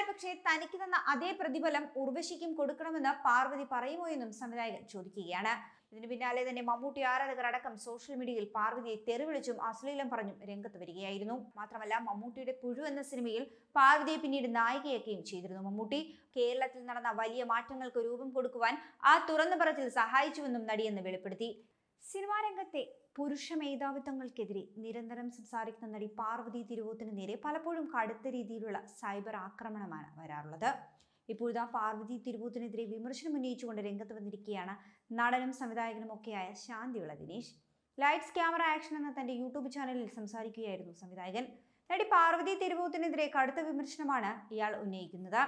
എന്നാൽ പക്ഷേ തനിക്ക് തന്ന അതേ പ്രതിഫലം ഉർവശിക്കും കൊടുക്കണമെന്ന് പാർവതി പറയുമോ എന്നും സംവിധായകൻ ചോദിക്കുകയാണ്. ഇതിന് പിന്നാലെ തന്നെ മമ്മൂട്ടി ആരാധകർ അടക്കം സോഷ്യൽ മീഡിയയിൽ പാർവതിയെ തെറിവിളിച്ചും അശ്ലീലം പറഞ്ഞും രംഗത്ത് വരികയായിരുന്നു. മാത്രമല്ല മമ്മൂട്ടിയുടെ പുഴു എന്ന സിനിമയിൽ പാർവതിയെ പിന്നീട് നായികയാക്കുകയും ചെയ്തിരുന്നു. മമ്മൂട്ടി കേരളത്തിൽ നടന്ന വലിയ മാറ്റങ്ങൾക്ക് രൂപം കൊടുക്കുവാൻ ആ തുറന്നു പറച്ചിൽ സഹായിച്ചുവെന്നും നടിയെന്ന് വെളിപ്പെടുത്തി. സിനിമാ രംഗത്തെ പുരുഷ മേധാവിത്വങ്ങൾക്കെതിരെ നിരന്തരം സംസാരിക്കുന്ന നടി പാർവതി തിരുവോത്തിന് നേരെ പലപ്പോഴും കടുത്ത രീതിയിലുള്ള സൈബർ ആക്രമണമാണ് വരാറുള്ളത്. ഇപ്പോഴിതാ പാർവതി തിരുവോത്തിനെതിരെ വിമർശനം ഉന്നയിച്ചുകൊണ്ട് രംഗത്ത് വന്നിരിക്കുകയാണ് നടനും സംവിധായകനും ഒക്കെയായ Santhivila Dinesh. Lights camera action എന്ന തന്റെ യൂട്യൂബ് ചാനലിൽ സംസാരിക്കുകയായിരുന്നു സംവിധായകൻ. നടി പാർവതി തിരുവോത്തിനെതിരെ കടുത്ത വിമർശനമാണ് ഇയാൾ ഉന്നയിക്കുന്നത്.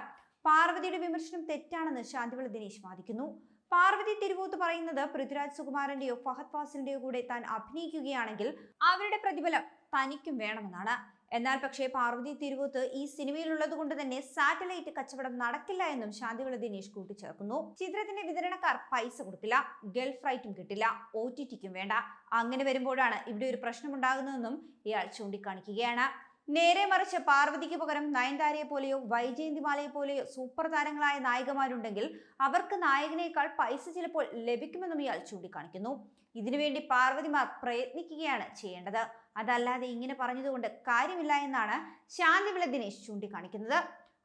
പാർവതിയുടെ വിമർശനം തെറ്റാണെന്ന് ശാന്തിവിള ദിനേശ് വാദിക്കുന്നു. പാർവതി തിരുവൂത്ത് പറയുന്നത് പൃഥ്വിരാജ് സുകുമാരന്റെയോ ഫഹദ് ഫാസിലിന്റെയോ കൂടെ താൻ അഭിനയിക്കുകയാണെങ്കിൽ അവരുടെ പ്രതിഫലം തനിക്കും വേണമെന്നാണ്. എന്നാൽ പക്ഷേ പാർവതി തിരുവൂത്ത് ഈ സിനിമയിലുള്ളത് കൊണ്ട് തന്നെ സാറ്റലൈറ്റ് കച്ചവടം നടക്കില്ല എന്നും ശാന്തിവിള ദിനേശ് കൂട്ടിച്ചേർക്കുന്നു. ചിത്രത്തിന്റെ വിതരണക്കാർ പൈസ കൊടുക്കില്ല ഗൾഫ് റൈറ്റും കിട്ടില്ല ഒ ടി ടിക്കും വേണ്ട. അങ്ങനെ വരുമ്പോഴാണ് ഇവിടെ ഒരു പ്രശ്നമുണ്ടാകുന്നതെന്നും ഇയാൾ ചൂണ്ടിക്കാണിക്കുകയാണ്. നേരെ മറിച്ച് പാർവതിക്ക് പകരം നയൻതാരയെ പോലെയോ വൈജയന്തിമാലയെ പോലെയോ സൂപ്പർ താരങ്ങളായ നായികമാരുണ്ടെങ്കിൽ അവർക്ക് നായകനേക്കാൾ പൈസ ചിലപ്പോൾ ലഭിക്കുമെന്നും ഇയാൾ ചൂണ്ടിക്കാണിക്കുന്നു. ഇതിനുവേണ്ടി പാർവതിമാർ പ്രയത്നിക്കുകയാണ് ചെയ്യേണ്ടത്. അതല്ലാതെ ഇങ്ങനെ പറഞ്ഞതുകൊണ്ട് കാര്യമില്ല എന്നാണ് ശാന്തിവിള ദിനേശ് ചൂണ്ടിക്കാണിക്കുന്നത്.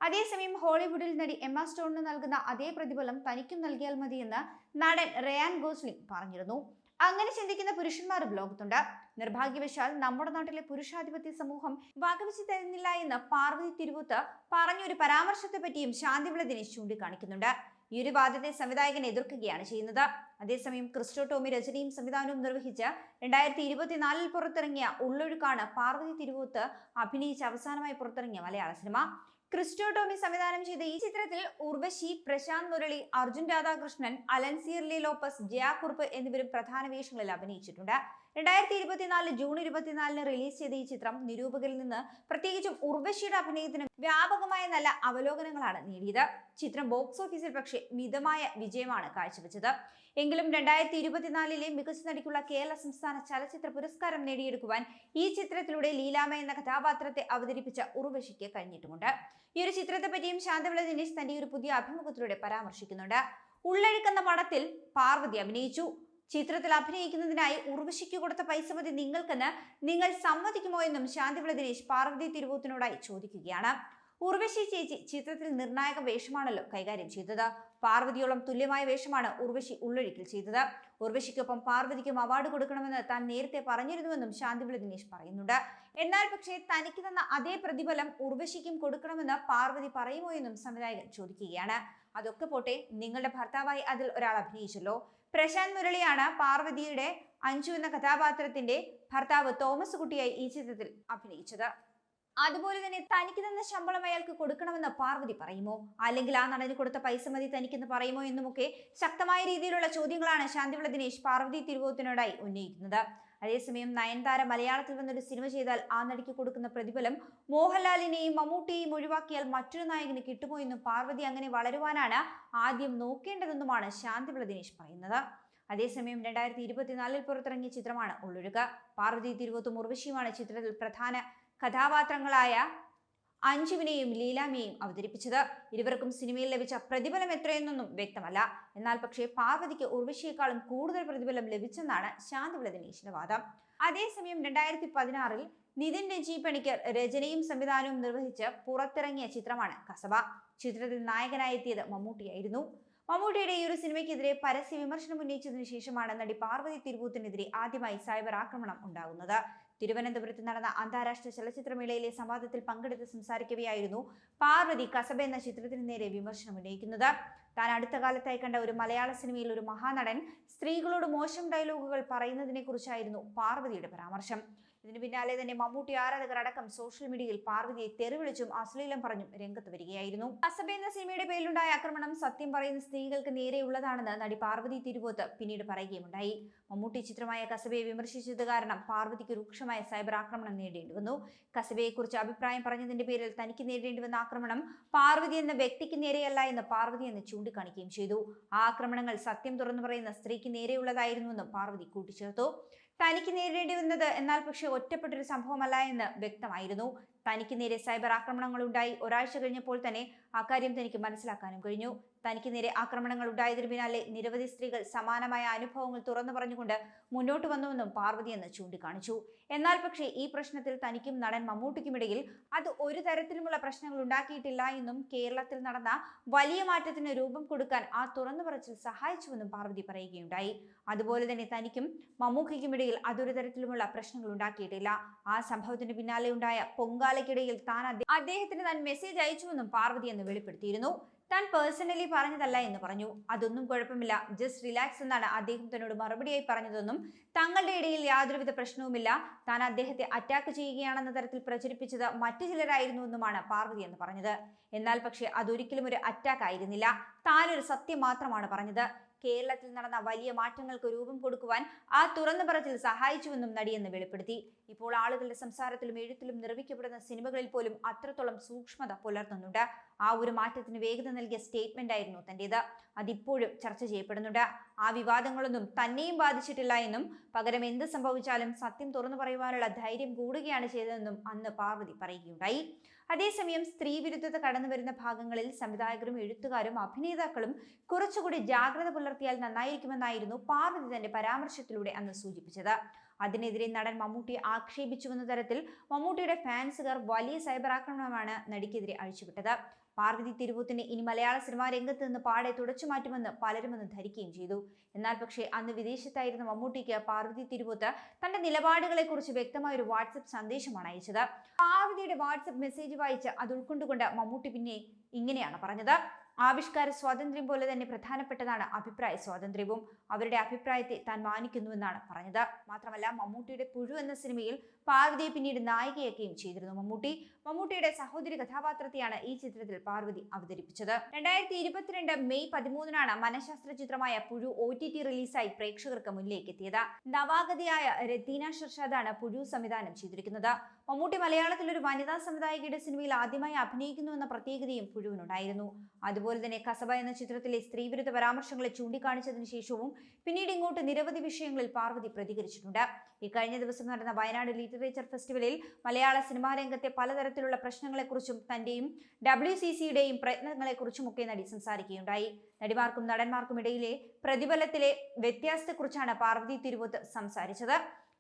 അതേസമയം ഹോളിവുഡിൽ നടി എമ്മ സ്റ്റോണിന് നൽകുന്ന അതേ പ്രതിഫലം തനിക്കും നൽകിയാൽ മതിയെന്ന് നടൻ റയാൻ ഗോസ്ലിംഗ് പറഞ്ഞിരുന്നു. അങ്ങനെ ചിന്തിക്കുന്ന പുരുഷന്മാരും ലോകത്തുണ്ട്. നിർഭാഗ്യവശാൽ നമ്മുടെ നാട്ടിലെ പുരുഷാധിപത്യ സമൂഹം വകവെച്ച് തരുന്നില്ല എന്ന് പാർവതി തിരുവൂത്ത് പറഞ്ഞൊരു പരാമർശത്തെ പറ്റിയും ശാന്തിവിള ദിനേശ് ചൂണ്ടിക്കാണിക്കുന്നുണ്ട്. ഈ ഒരു വാദത്തെ സംവിധായകൻ എതിർക്കുകയാണ് ചെയ്യുന്നത്. അതേസമയം ക്രിസ്റ്റോ ടോമി രചനയും സംവിധാനവും നിർവഹിച്ച് രണ്ടായിരത്തി ഇരുപത്തിനാലിൽ പുറത്തിറങ്ങിയ ഉള്ളൊഴുക്കാണ് പാർവതി തിരുവൂത്ത് അഭിനയിച്ച് അവസാനമായി പുറത്തിറങ്ങിയ മലയാള സിനിമ. ക്രിസ്റ്റോ ടോമി സംവിധാനം ചെയ്ത ഈ ചിത്രത്തിൽ ഉർവശി പ്രശാന്ത് മുരളി അർജുൻ രാധാകൃഷ്ണൻ അലൻസിയർലി ലോപ്പസ് ജയാ കുറുപ്പ് എന്നിവരും പ്രധാന വേഷങ്ങളിൽ അഭിനയിച്ചിട്ടുണ്ട്. രണ്ടായിരത്തി ഇരുപത്തിനാല് ജൂൺ ഇരുപത്തിനാലിന് റിലീസ് ചെയ്ത ഈ ചിത്രം നിരൂപകരിൽ നിന്ന് പ്രത്യേകിച്ചും ഉർവശിയുടെ അഭിനയത്തിന് വ്യാപകമായ നല്ല അവലോകനങ്ങളാണ് നേടിയത്. ചിത്രം ബോക്സ് ഓഫീസിൽ പക്ഷേ മിതമായ വിജയമാണ് കാഴ്ചവെച്ചത്. എങ്കിലും രണ്ടായിരത്തി ഇരുപത്തിനാലിലെ മികച്ച നടിക്കുള്ള കേരള സംസ്ഥാന ചലച്ചിത്ര പുരസ്കാരം നേടിയെടുക്കുവാൻ ഈ ചിത്രത്തിലൂടെ ലീലാമ എന്ന കഥാപാത്രത്തെ അവതരിപ്പിച്ച ഉർവശിക്ക് കഴിഞ്ഞിട്ടുമുണ്ട്. ഈ ഒരു ചിത്രത്തെ പറ്റിയും ശാന്തവിള ദിനേശ് തന്റെ ഒരു പുതിയ അഭിമുഖത്തിലൂടെ പരാമർശിക്കുന്നുണ്ട്. ഉള്ളഴിക്കുന്ന പടത്തിൽ പാർവതി അഭിനയിച്ചു. ചിത്രത്തിൽ അഭിനയിക്കുന്നതിനായി ഉർവശിക്ക് കൊടുത്ത പൈസ മതി നിങ്ങൾക്കെന്ന് നിങ്ങൾ സമ്മതിക്കുമോ എന്നും ശാന്തിവിള ദിനേശ് പാർവതി തിരുവൂത്തിനോടായി ചോദിക്കുകയാണ്. ഉർവശി ചേച്ചി ചിത്രത്തിൽ നിർണായക വേഷമാണല്ലോ കൈകാര്യം ചെയ്തത്. പാർവതിയോളം തുല്യമായ വേഷമാണ് ഉർവശി ഉള്ളൊഴുക്കിൽ ചെയ്തത്. ഉർവശിക്കൊപ്പം പാർവതിക്കും അവാർഡ് കൊടുക്കണമെന്ന് താൻ നേരത്തെ പറഞ്ഞിരുന്നുവെന്നും ശാന്തിവിള ദിനേശ് പറയുന്നുണ്ട്. എന്നാൽ പക്ഷേ തനിക്ക് തന്ന അതേ പ്രതിഫലം ഉർവശിക്കും കൊടുക്കണമെന്ന് പാർവതി പറയുമോ എന്നും സംവിധായകൻ ചോദിക്കുകയാണ്. അതൊക്കെ പോട്ടെ നിങ്ങളുടെ ഭർത്താവായി അതിൽ ഒരാൾ അഭിനയിച്ചല്ലോ. പ്രശാന്ത് മുരളിയാണ് പാർവതിയുടെ അഞ്ചു എന്ന കഥാപാത്രത്തിന്റെ ഭർത്താവ് തോമസ് കുട്ടിയായി ഈ ചിത്രത്തിൽ അഭിനയിച്ചത്. അതുപോലെ തന്നെ തനിക്ക് തന്ന ശമ്പളം അയാൾക്ക് കൊടുക്കണമെന്ന് പാർവതി പറയുമോ? അല്ലെങ്കിൽ ആ നടന് കൊടുത്ത പൈസ മതി തനിക്കെന്ന് പറയുമോ എന്നുമൊക്കെ ശക്തമായ രീതിയിലുള്ള ചോദ്യങ്ങളാണ് ശാന്തിവിള ദിനേശ് പാർവതി തിരുവോത്തിനോടായി ഉന്നയിക്കുന്നത്. അതേസമയം നയൻതാര മലയാളത്തിൽ വന്നൊരു സിനിമ ചെയ്താൽ ആ നടിക്ക് കൊടുക്കുന്ന പ്രതിഫലം മോഹൻലാലിനെയും മമ്മൂട്ടിയെയും ഒഴിവാക്കിയാൽ മറ്റൊരു നായകന് കിട്ടുമോ എന്നും പാർവതി അങ്ങനെ വളരുവാനാണ് ആദ്യം നോക്കേണ്ടതെന്നുമാണ് ശാന്തിവിള ദിനേശ് പറയുന്നത്. അതേസമയം രണ്ടായിരത്തി ഇരുപത്തിനാലിൽ പുറത്തിറങ്ങിയ ചിത്രമാണ് ഉള്ളൊഴുക പാർവതി തിരുവോത്തും ഉർവശിയുമാണ് ചിത്രത്തിൽ പ്രധാന കഥാപാത്രങ്ങളായ അഞ്ജുവിനെയും ലീലാമയെയും അവതരിപ്പിച്ചത്. ഇരുവർക്കും സിനിമയിൽ ലഭിച്ച പ്രതിഫലം എത്രയെന്നൊന്നും വ്യക്തമല്ല. എന്നാൽ പക്ഷേ പാർവതിക്ക് ഉർവശിയേക്കാളും കൂടുതൽ പ്രതിഫലം ലഭിച്ചെന്നാണ് ശാന്തിവിള ദിനേശിന്റെ വാദം. അതേസമയം രണ്ടായിരത്തി പതിനാറിൽ നിതിൻ രഞ്ജി പണിക്കർ രചനയും സംവിധാനവും നിർവഹിച്ച് പുറത്തിറങ്ങിയ ചിത്രമാണ് കസബ ചിത്രത്തിൽ നായകനായി എത്തിയത് മമ്മൂട്ടിയായിരുന്നു. മമ്മൂട്ടിയുടെ ഈ ഒരു സിനിമയ്ക്കെതിരെ പരസ്യ വിമർശനം ഉന്നയിച്ചതിനു ശേഷമാണ് നടി പാർവതി തിരുവൂത്തിനെതിരെ ആദ്യമായി സൈബർ ആക്രമണം ഉണ്ടാകുന്നത്. തിരുവനന്തപുരത്ത് നടന്ന അന്താരാഷ്ട്ര ചലച്ചിത്രമേളയിലെ സംവാദത്തിൽ പങ്കെടുത്ത് സംസാരിക്കവെയായിരുന്നു പാർവതി കസബ എന്ന ചിത്രത്തിന് നേരെ വിമർശനം ഉന്നയിക്കുന്നത്. താൻ അടുത്ത കാലത്തായി കണ്ട ഒരു മലയാള സിനിമയിൽ ഒരു മഹാനടൻ സ്ത്രീകളോട് മോശം ഡയലോഗുകൾ പറയുന്നതിനെ കുറിച്ചായിരുന്നു പാർവതിയുടെ പരാമർശം. ഇതിന് പിന്നാലെ തന്നെ മമ്മൂട്ടി ആരാധകർ അടക്കം സോഷ്യൽ മീഡിയയിൽ പാർവതിയെ തെറിവിളിച്ചും അശ്ലീലം പറഞ്ഞും രംഗത്ത് വരികയായിരുന്നു. കസബ എന്ന സിനിമയുടെ പേരിലുണ്ടായ ആക്രമണം സത്യം പറയുന്ന സ്ത്രീകൾക്ക് നേരെയുള്ളതാണെന്ന് നടി പാർവതി തിരുവോത്ത് പിന്നീട് പറയുകയുണ്ടായി മമ്മൂട്ടി ചിത്രമായ കസബയെ വിമർശിച്ചത് കാരണം പാർവതിക്ക് രൂക്ഷമായ സൈബർ ആക്രമണം നേരിടേണ്ടി വന്നു. കസബയെക്കുറിച്ച് അഭിപ്രായം പറഞ്ഞതിന്റെ പേരിൽ തനിക്ക് നേരിടേണ്ടി വന്ന ആക്രമണം പാർവതി എന്ന വ്യക്തിക്ക് നേരെയല്ല എന്ന് പാർവതി എന്ന് ചൂണ്ടിക്കാണിക്കുകയും ചെയ്തു. ആ ആക്രമണങ്ങൾ സത്യം തുറന്നു പറയുന്ന സ്ത്രീക്ക് നേരെയുള്ളതായിരുന്നുവെന്നും പാർവതി കൂട്ടിച്ചേർത്തു. തനിക്ക് നേരിടേണ്ടി വന്നത് എന്നാൽ പക്ഷേ ഒറ്റപ്പെട്ടൊരു സംഭവമല്ല എന്ന് വ്യക്തമായിരുന്നു. തനിക്ക് നേരെ സൈബർ ആക്രമണങ്ങൾ ഉണ്ടായി. ഒരാഴ്ച കഴിഞ്ഞപ്പോൾ തന്നെ അക്കാര്യം തനിക്ക് മനസ്സിലാക്കാനും കഴിഞ്ഞു. തനിക്ക് നേരെ ആക്രമണങ്ങൾ ഉണ്ടായതിനു പിന്നാലെ നിരവധി സ്ത്രീകൾ സമാനമായ അനുഭവങ്ങൾ തുറന്നു പറഞ്ഞുകൊണ്ട് മുന്നോട്ട് വന്നുവെന്നും പാർവതി എന്ന് ചൂണ്ടിക്കാണിച്ചു. എന്നാൽ പക്ഷേ ഈ പ്രശ്നത്തിൽ തനിക്കും നടൻ മമ്മൂട്ടിക്കുമിടയിൽ അത് ഒരു തരത്തിലുമുള്ള പ്രശ്നങ്ങൾ ഉണ്ടാക്കിയിട്ടില്ല എന്നും കേരളത്തിൽ നടന്ന വലിയ മാറ്റത്തിന് രൂപം കൊടുക്കാൻ ആ തുറന്നു പറച്ചിൽ സഹായിച്ചുവെന്നും പാർവതി പറയുകയുണ്ടായി. അതുപോലെ തന്നെ തനിക്കും മമ്മൂക്കയ്ക്കുമിടയിൽ അതൊരു തരത്തിലുമുള്ള പ്രശ്നങ്ങൾ ഉണ്ടാക്കിയിട്ടില്ല. ആ സംഭവത്തിന് പിന്നാലെ ഉണ്ടായ പൊങ്കാലയ്ക്കിടയിൽ താൻ അദ്ദേഹത്തിന് താൻ മെസ്സേജ് അയച്ചുവെന്നും പാർവതി എന്ന് വെളിപ്പെടുത്തിയിരുന്നു. താൻ പേഴ്സണലി പറഞ്ഞതല്ല എന്ന് പറഞ്ഞു. അതൊന്നും കുഴപ്പമില്ല. ജസ്റ്റ് റിലാക്സ് എന്നാണ് അദ്ദേഹം തന്നോട് മറുപടിയായി പറഞ്ഞതെന്നും തങ്ങളുടെ ഇടയിൽ യാതൊരുവിധ പ്രശ്നവുമില്ല. താൻ അദ്ദേഹത്തെ അറ്റാക്ക് ചെയ്യുകയാണെന്ന തരത്തിൽ പ്രചരിപ്പിച്ചത് മറ്റു ചിലരായിരുന്നുവെന്നുമാണ് പാർവതി എന്ന് പറഞ്ഞത്. എന്നാൽ പക്ഷേ അതൊരിക്കലും ഒരു അറ്റാക്ക് ആയിരുന്നില്ല. താനൊരു സത്യം മാത്രമാണ് പറഞ്ഞത്. കേരളത്തിൽ നടന്ന വലിയ മാറ്റങ്ങൾക്ക് രൂപം കൊടുക്കുവാൻ ആ തുറന്നു പറച്ചിൽ സഹായിച്ചുവെന്നും നടിയെന്ന് വെളിപ്പെടുത്തി. ഇപ്പോൾ ആളുകളുടെ സംസാരത്തിലും എഴുത്തിലും നിർമ്മിക്കപ്പെടുന്ന സിനിമകളിൽ പോലും അത്രത്തോളം സൂക്ഷ്മത പുലർത്തുന്നുണ്ട്. ആ ഒരു മാറ്റത്തിന് വേഗത നൽകിയ സ്റ്റേറ്റ്മെന്റ് ആയിരുന്നു തന്റേത് അതിപ്പോഴും ചർച്ച ചെയ്യപ്പെടുന്നുണ്ട്. ആ വിവാദങ്ങളൊന്നും തന്നെയും ബാധിച്ചിട്ടില്ല എന്നും പകരം എന്ത് സംഭവിച്ചാലും സത്യം തുറന്നു പറയുവാനുള്ള ധൈര്യം കൂടുകയാണ് ചെയ്തതെന്നും അന്ന് പാർവതി പറയുകയുണ്ടായി. അതേസമയം സ്ത്രീവിരുദ്ധത കടന്നു വരുന്ന ഭാഗങ്ങളിൽ സംവിധായകരും എഴുത്തുകാരും അഭിനേതാക്കളും കുറച്ചുകൂടി ജാഗ്രത പുലർത്തിയാൽ നന്നായിരിക്കുമെന്നായിരുന്നു പാർവതി തന്റെ പരാമർശത്തിലൂടെ അന്ന് സൂചിപ്പിച്ചത്. അതിനെതിരെ നടൻ മമ്മൂട്ടി ആക്ഷേപിച്ചുവെന്ന തരത്തിൽ മമ്മൂട്ടിയുടെ ഫാൻസുകാർ വലിയ സൈബർ ആക്രമണമാണ് നടിക്കെതിരെ അഴിച്ചുവിട്ടത്. പാർവതി തിരുവൂത്തിനെ ഇനി മലയാള സിനിമാ രംഗത്ത് നിന്ന് പാടെ തുടച്ചു മാറ്റുമെന്ന് പലരും അന്ന് ധരിക്കുകയും ചെയ്തു. എന്നാൽ പക്ഷേ അന്ന് വിദേശത്തായിരുന്ന മമ്മൂട്ടിക്ക് പാർവതി തിരുവൂത്ത് തന്റെ നിലപാടുകളെക്കുറിച്ച് വ്യക്തമായ ഒരു വാട്സപ്പ് സന്ദേശമാണ് അയച്ചത്. പാർവതിയുടെ വാട്സപ്പ് മെസ്സേജ് വായിച്ച് അത് ഉൾക്കൊണ്ടുകൊണ്ട് മമ്മൂട്ടി പിന്നെ ഇങ്ങനെയാണ് പറഞ്ഞത്. ആവിഷ്കാര സ്വാതന്ത്ര്യം പോലെ തന്നെ പ്രധാനപ്പെട്ടതാണ് അഭിപ്രായ സ്വാതന്ത്ര്യവും. അവരുടെ അഭിപ്രായത്തെ താൻ മാനിക്കുന്നുവെന്നാണ് പറഞ്ഞത്. മാത്രമല്ല മമ്മൂട്ടിയുടെ പുഴു എന്ന സിനിമയിൽ പാർവതിയെ പിന്നീട് നായികയാക്കുകയും ചെയ്തിരുന്നു. മമ്മൂട്ടി മമ്മൂട്ടിയുടെ സഹോദരി കഥാപാത്രത്തെയാണ് ഈ ചിത്രത്തിൽ പാർവതി അവതരിപ്പിച്ചത്. രണ്ടായിരത്തി ഇരുപത്തിരണ്ട് മെയ് പതിമൂന്നിനാണ് മനഃശാസ്ത്ര ചിത്രമായ പുഴു ഒ ടി ടി റിലീസായി പ്രേക്ഷകർക്ക് മുന്നിലേക്ക് എത്തിയത്. നവാഗതിയായ രത്തീന ഷർഷാദാണ് പുഴു സംവിധാനം ചെയ്തിരിക്കുന്നത്. മമ്മൂട്ടി മലയാളത്തിൽ ഒരു വനിതാ സംവിധായകയുടെ സിനിമയിൽ ആദ്യമായി അഭിനയിക്കുന്നു എന്ന പ്രത്യേകതയും പുഴുവിനുണ്ടായിരുന്നു. അതുപോലെ തന്നെ കസബ എന്ന ചിത്രത്തിലെ സ്ത്രീവിരുദ്ധ പരാമർശങ്ങളെ ചൂണ്ടിക്കാണിച്ചതിന് ശേഷവും പിന്നീട് ഇങ്ങോട്ട് നിരവധി വിഷയങ്ങളിൽ പാർവതി പ്രതികരിച്ചിട്ടുണ്ട്. ഇക്കഴിഞ്ഞ ദിവസം നടന്ന വയനാട് ലിറ്ററേച്ചർ ഫെസ്റ്റിവലിൽ മലയാള സിനിമാ രംഗത്തെ പലതരത്തിലുള്ള പ്രശ്നങ്ങളെക്കുറിച്ചും തന്റെയും ഡബ്ല്യു സി സിയുടെയും പ്രയത്നങ്ങളെക്കുറിച്ചുമൊക്കെ നടി സംസാരിക്കുകയുണ്ടായി. നടിമാർക്കും നടന്മാർക്കും ഇടയിലെ പ്രതിഫലത്തിലെ വ്യത്യാസത്തെക്കുറിച്ചാണ് പാർവതി തിരുവോത്ത് സംസാരിച്ചത്.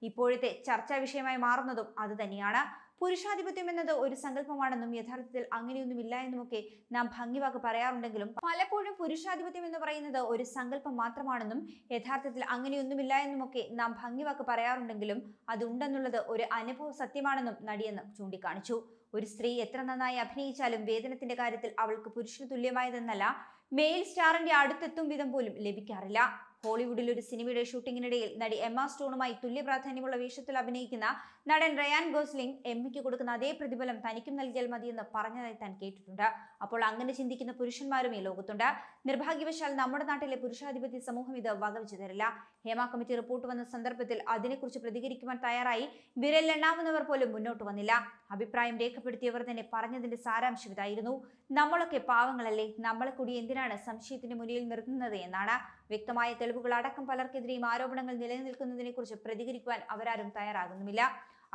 ഇപ്പോഴത്തെ ചർച്ചാ വിഷയമായി മാറുന്നതും അത് തന്നെയാണ്. പുരുഷാധിപത്യം എന്നത് ഒരു സങ്കല്പമാണെന്നും യഥാർത്ഥത്തിൽ അങ്ങനെയൊന്നുമില്ല എന്നുമൊക്കെ നാം ഭംഗിവാക്ക് പറയാറുണ്ടെങ്കിലും പലപ്പോഴും പുരുഷാധിപത്യം എന്ന് പറയുന്നത് ഒരു സങ്കല്പം മാത്രമാണെന്നും യഥാർത്ഥത്തിൽ അങ്ങനെയൊന്നുമില്ല എന്നുമൊക്കെ നാം ഭംഗിവാക്ക് പറയാറുണ്ടെങ്കിലും അതുണ്ടെന്നുള്ളത് ഒരു അനുഭവ സത്യമാണെന്നും നടിയെന്ന് ചൂണ്ടിക്കാണിച്ചു. ഒരു സ്ത്രീ എത്ര നന്നായി അഭിനയിച്ചാലും വേതനത്തിന്റെ കാര്യത്തിൽ അവൾക്ക് പുരുഷന് തുല്യമായതെന്നല്ല മെയിൽ സ്റ്റാറിന്റെ അടുത്തെത്തും വിധം പോലും ലഭിക്കാറില്ല. ഹോളിവുഡിൽ ഒരു സിനിമയുടെ ഷൂട്ടിങ്ങിനിടയിൽ നടി എമ്മ സ്റ്റോണുമായി തുല്യ പ്രാധാന്യമുള്ള വേഷത്തിൽ അഭിനയിക്കുന്ന നടൻ റയാൻ ഗോസ്ലിംഗ് എമ്മയ്ക്ക് കൊടുക്കുന്ന അതേ പ്രതിഫലം തനിക്കും നൽകിയാൽ മതിയെന്ന് പറഞ്ഞതായി താൻ കേട്ടിട്ടുണ്ട്. അപ്പോൾ അങ്ങനെ ചിന്തിക്കുന്ന പുരുഷന്മാരും ഈ ലോകത്തുണ്ട്. നിർഭാഗ്യവശാൽ നമ്മുടെ നാട്ടിലെ പുരുഷാധിപത്യ സമൂഹം ഇത് വകവെച്ചു തരില്ല. ഹേമ കമ്മിറ്റി റിപ്പോർട്ട് വന്ന സന്ദർഭത്തിൽ അതിനെക്കുറിച്ച് പ്രതികരിക്കുവാൻ തയ്യാറായി വിരലെണ്ണാവുന്നവർ പോലും മുന്നോട്ട് വന്നില്ല. അഭിപ്രായം രേഖപ്പെടുത്തിയവർ തന്നെ പറഞ്ഞതിന്റെ സാരാംശം ഇതായിരുന്നു. നമ്മളൊക്കെ പാവങ്ങളല്ലേ? നമ്മളെ കൂടി എന്തിനാണ് സംശയത്തിന് മുന്നിൽ നിർത്തുന്നത്? എന്നാണ് വ്യക്തമായ തെളിവുകൾ. അടക്കം പലർക്കെതിരെയും ആരോപണങ്ങൾ നിലനിൽക്കുന്നതിനെ കുറിച്ച് പ്രതികരിക്കുവാൻ അവരാരും തയ്യാറാകുന്നുമില്ല.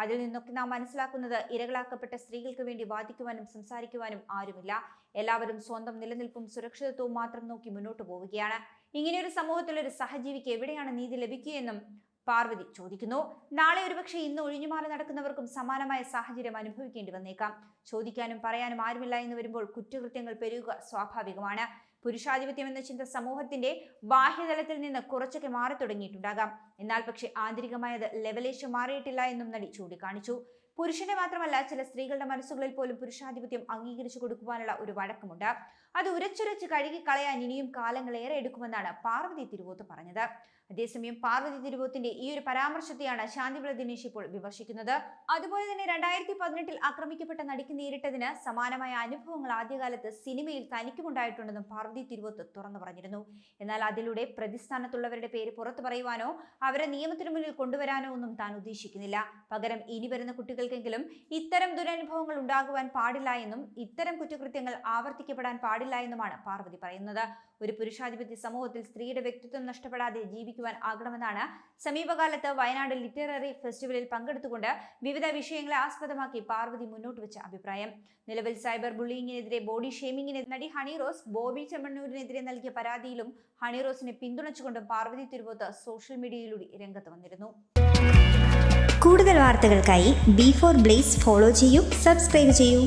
അതിൽ നിന്നൊക്കെ നാം മനസ്സിലാക്കുന്നത് ഇരകളാക്കപ്പെട്ട സ്ത്രീകൾക്ക് വേണ്ടി വാദിക്കുവാനും സംസാരിക്കുവാനും ആരുമില്ല. എല്ലാവരും സ്വന്തം നിലനിൽപ്പും സുരക്ഷിതത്വവും മാത്രം നോക്കി മുന്നോട്ട് പോവുകയാണ്. ഇങ്ങനെയൊരു സമൂഹത്തിൽ ഒരു സഹജീവിക്ക് എവിടെയാണ് നീതി ലഭിക്കുകയെന്നും പാർവതി ചോദിക്കുന്നു. നാളെ ഒരുപക്ഷെ ഇന്ന് ഒഴിഞ്ഞുമാറി നടക്കുന്നവർക്കും സമാനമായ സാഹചര്യം അനുഭവിക്കേണ്ടി വന്നേക്കാം. ചോദിക്കാനും പറയാനും ആരുമില്ല എന്ന് വരുമ്പോൾ കുറ്റകൃത്യങ്ങൾ പെരുകുക സ്വാഭാവികമാണ്. പുരുഷാധിപത്യം എന്ന ചിന്ത സമൂഹത്തിന്റെ ബാഹ്യതലത്തിൽ നിന്ന് കുറച്ചൊക്കെ മാറി തുടങ്ങിയിട്ടുണ്ടാകാം. എന്നാൽ പക്ഷേ ആന്തരികമായത് ലെവലേഷ് മാറിയിട്ടില്ല എന്നും നടി ചൂണ്ടിക്കാണിച്ചു. പുരുഷനെ മാത്രമല്ല ചില സ്ത്രീകളുടെ മനസ്സുകളിൽ പോലും പുരുഷാധിപത്യം അംഗീകരിച്ചു കൊടുക്കുവാനുള്ള ഒരു വഴക്കമുണ്ട്. അത് ഉരച്ചുരച്ച് കഴുകി കളയാൻ ഇനിയും കാലങ്ങളേറെ എടുക്കുമെന്നാണ് പാർവതി തിരുവോത്ത് പറഞ്ഞത്. അതേസമയം പാർവതി തിരുവോത്തിന്റെ ഈ ഒരു പരാമർശത്തെയാണ് ശാന്തിവിള ദിനേശ് ഇപ്പോൾ വിമർശിക്കുന്നത്. അതുപോലെ തന്നെ രണ്ടായിരത്തി പതിനെട്ടിൽ ആക്രമിക്കപ്പെട്ട നടിക്ക് നേരിട്ടതിന് സമാനമായ അനുഭവങ്ങൾ ആദ്യകാലത്ത് സിനിമയിൽ തനിക്കുമുണ്ടായിട്ടുണ്ടെന്നും പാർവതി തിരുവോത്ത് തുറന്നു പറഞ്ഞിരുന്നു. എന്നാൽ അതിലൂടെ പ്രതിസ്ഥാനത്തുള്ളവരുടെ പേര് പുറത്തു പറയുവാനോ അവരെ നിയമത്തിനു മുന്നിൽ കൊണ്ടുവരാനോ ഒന്നും താൻ ഉദ്ദേശിക്കുന്നില്ല. പകരം ഇനി വരുന്ന കുട്ടികൾക്കെങ്കിലും ഇത്തരം ദുരനുഭവങ്ങൾ ഉണ്ടാകുവാൻ പാടില്ല എന്നും ഇത്തരം കുറ്റകൃത്യങ്ങൾ ആവർത്തിക്കപ്പെടാൻ പാടില്ല എന്നുമാണ് പാർവതി പറയുന്നത്. ഒരു പുരുഷാധിപത്യ സമൂഹത്തിൽ സ്ത്രീയുടെ വ്യക്തിത്വം നഷ്ടപ്പെടാതെ ജീവിക്കുവാൻ ആകണമെന്നാണ് സമീപകാലത്ത് വയനാട് ലിറ്റററി ഫെസ്റ്റിവലിൽ പങ്കെടുത്തുകൊണ്ട് വിവിധ വിഷയങ്ങളെ ആസ്പദമാക്കി പാർവതി മുന്നോട്ട് വെച്ച അഭിപ്രായം. നിലവിൽ സൈബർ ബുള്ളിങ്ങിനെതിരെ ബോഡി ഷേമിങ്ങിന് നടി ഹണി റോസ് ബോബി ചെമ്മണ്ണൂരിനെതിരെ നൽകിയ പരാതിയിലും ഹണി റോസിനെ പിന്തുണച്ചുകൊണ്ടും പാർവതി തിരുവോത്ത് സോഷ്യൽ മീഡിയയിലൂടെ രംഗത്ത് വന്നിരുന്നു. കൂടുതൽ വാർത്തകൾക്കായി ബി ഫോർ ബ്ലേസ് ഫോളോ ചെയ്യൂ സബ്സ്ക്രൈബ് ചെയ്യൂ.